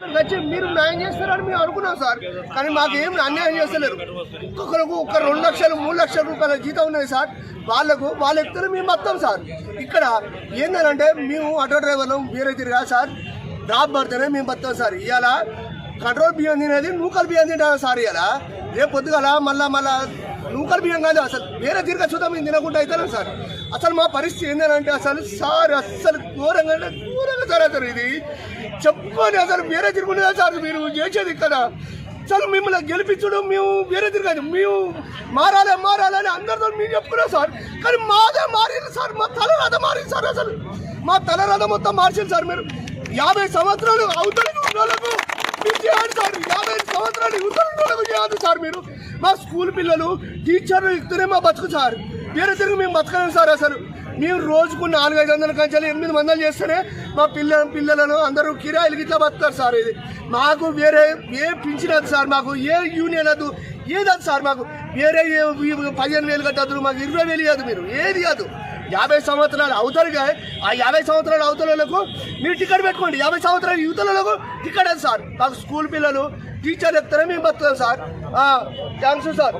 వచ్చి మీరు న్యాయం చేస్తారని మేము అనుకున్నాం సార్. కానీ మాకు ఏం అన్యాయం చేస్తలేరు. ఒక్కొక్కరికి ఒక రెండు లక్షలు మూడు లక్షల రూపాయల జీతం ఉన్నది సార్. వాళ్ళకు వాళ్ళ ఎత్తున మేము మొత్తం సార్. ఇక్కడ ఏంటంటే మేము ఆటో డ్రైవర్లు వేరే తిరిగా సార్. డ్రాప్ పడితేనే మేము బతాం సార్. ఇవాళ కంట్రోల్ బియ్యం తినేది నూకలు బియ్యం తింటాం సార్ ఇవాళ రేపు పొద్దుగల మళ్ళా మళ్ళా నూకలు బియ్యం కాదు అసలు వేరే తిరిగి చూద్దాం మేము తినకుండా అవుతాను సార్. అసలు మా పరిస్థితి ఏంటంటే అసలు సార్ అసలు ఘోరంగా అంటే ఘోరంగా సార్ అసలు ఇది? చెప్పని అసలు వేరే తిరుగుతుందా సార్ మీరు చేసేది ఇక్కడ? అసలు మిమ్మల్ని గెలిపించడం మేము వేరే తిరగదు. మేము మారాలి మారాలని అందరితో మేము చెప్పుకున్నాం సార్. కానీ మాదే మారింది సార్. మా తల రథ మారింది సార్ అసలు. మా తల రథ మొత్తం మార్చింది సార్ మీరు. యాభై సంవత్సరాలు అవతలి ఉన్న వాళ్ళకు మీరు సార్. యాభై సంవత్సరాలు యువతలు చేయాలి సార్ మీరు. మా స్కూల్ పిల్లలు టీచర్లు ఇస్తూనే మా బతుకు సార్. వేరే తిరిగి మేము బతకలేము సార్ అసలు. మేము రోజుకు నాలుగైదు వందల కంచాలు ఎనిమిది వందలు చేస్తేనే మా పిల్ల పిల్లలను అందరూ కిరాయిలు ఇట్లా బతుకుతారు సార్ ఇది. మాకు వేరే ఏ పింఛనదు సార్ మాకు ఏ యూనియన్ వద్దు ఏదదు సార్ మాకు. వేరే పదిహేను వేలు కట్టద్దు మాకు ఇరవై వేలు ఇవ్వదు మీరు ఏది కాదు యాభై సంవత్సరాలు అవుతారుగా ఆ యాభై సంవత్సరాలు అవతలకు మీరు టికెట్ పెట్టుకోండి. యాభై సంవత్సరాలు యువతలకు టికెట్ అది సార్. మాకు స్కూల్ పిల్లలు టీచర్ చెప్తారే మేము బతున్నాం సార్. Thanks sir.